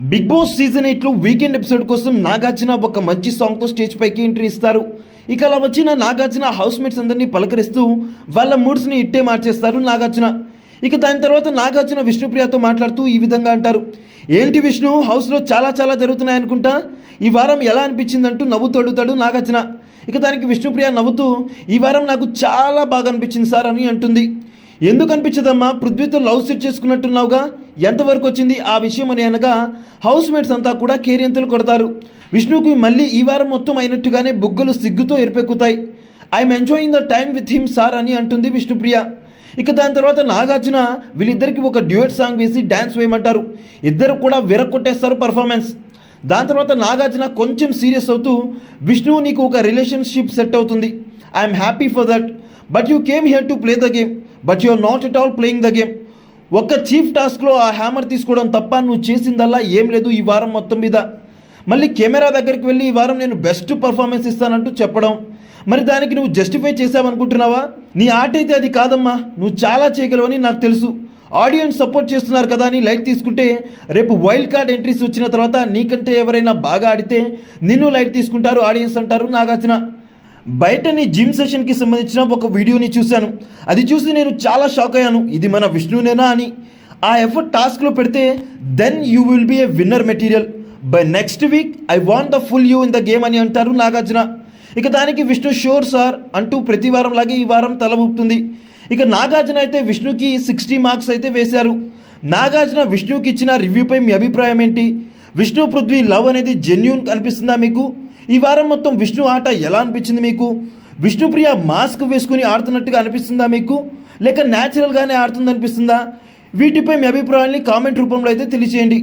Big Boss season ఎయిట్లో weekend episode కోసం నాగార్జున ఒక మంచి సాంగ్తో స్టేజ్ పైకి ఎంట్రీ ఇస్తారు. ఇక అలా వచ్చిన నాగార్జున హౌస్మేట్స్ అందరినీ పలకరిస్తూ వాళ్ళ మూడ్స్ని ఇట్టే మార్చేస్తారు నాగార్జున. ఇక దాని తర్వాత నాగార్జున విష్ణుప్రియతో మాట్లాడుతూ ఈ విధంగా అంటారు. ఏంటి విష్ణు హౌస్లో చాలా చాలా జరుగుతున్నాయి అనుకుంటా? ఈ వారం ఎలా అనిపించిందంటూ నవ్వుతూ అడుగుతాడు నాగార్జున. ఇక దానికి విష్ణుప్రియ నవ్వుతూ ఈ వారం నాకు చాలా బాగా అనిపించింది సార్ అని అంటుంది. ఎందుకు అనిపించదమ్మా? పృథ్వీతో లవ్ సెట్ చేసుకున్నట్టున్నావుగా? ఎంతవరకు వచ్చింది ఆ విషయం అని అనగా హౌస్ మేట్స్ అంతా కూడా కేరింతలు కొడతారు. విష్ణుకి మళ్ళీ ఈ వారం మొత్తం అయినట్టుగానే బుగ్గలు సిగ్గుతో ఎరిపెక్కుతాయి. I'm enjoying the time with him sir అని అంటుంది విష్ణుప్రియ. ఇక దాని తర్వాత నాగార్జున వీళ్ళిద్దరికి ఒక డ్యూయట్ సాంగ్ వేసి డ్యాన్స్ వేయమంటారు. ఇద్దరు కూడా విరక్కొట్టేస్తారు పర్ఫార్మెన్స్. దాని తర్వాత నాగార్జున కొంచెం సీరియస్ అవుతూ విష్ణువు నీకు ఒక రిలేషన్షిప్ సెట్ అవుతుంది. I'm happy for that but you came here to play the game but you are not at all playing the game ఒక్క చీఫ్ టాస్క్లో ఆ హ్యామర్ తీసుకోవడం తప్ప నువ్వు చేసిందల్లా ఏం లేదు ఈ వారం మొత్తం మీద. మళ్ళీ కెమెరా దగ్గరికి వెళ్ళి ఈ వారం నేను బెస్ట్ పర్ఫార్మెన్స్ ఇస్తానంటూ చెప్పడం. మరి దానికి నువ్వు జస్టిఫై చేసావనుకుంటున్నావా? నీ ఆట అయితే అది కాదమ్మా. నువ్వు చాలా చేయగలవని నాకు తెలుసు. ఆడియన్స్ సపోర్ట్ చేస్తున్నారు కదా అని లైట్ తీసుకుంటే రేపు వైల్డ్ కార్డ్ ఎంట్రీస్ వచ్చిన తర్వాత నీకంటే ఎవరైనా బాగా ఆడితే నిన్ను లైట్ తీసుకుంటారు ఆడియన్స్ అంటారు నాగార్జున. బయట నీ జిమ్ సెషన్కి సంబంధించిన ఒక వీడియోని చూశాను. అది చూసి నేను చాలా షాక్ అయ్యాను. ఇది మన విష్ణునేనా అని. ఆ ఎఫర్ట్ టాస్క్లో పెడితే then you will be a winner material by next week I want the full you in the game అని అంటారు నాగార్జున. ఇక దానికి విష్ణు షోర్ సార్ అంటూ ప్రతి వారం లాగే ఈ వారం తల ఊపుతుంది. ఇక నాగార్జున అయితే విష్ణుకి సిక్స్టీ మార్క్స్ అయితే వేశారు. నాగార్జున విష్ణుకి ఇచ్చిన రివ్యూపై మీ అభిప్రాయం ఏంటి? విష్ణు పృథ్వీ లవ్ అనేది జెన్యున్ అనిపిస్తుందా మీకు? ఈ వారం మొత్తం విష్ణు ఆట ఎలా అనిపించింది మీకు? విష్ణుప్రియ మాస్క్ వేసుకుని ఆడుతున్నట్టుగా అనిపిస్తుందా మీకు? లేక న్యాచురల్గానే ఆడుతుంది అనిపిస్తుందా వీటిపై మీ అభిప్రాయాన్ని కామెంట్ రూపంలో అయితే తెలియచేయండి.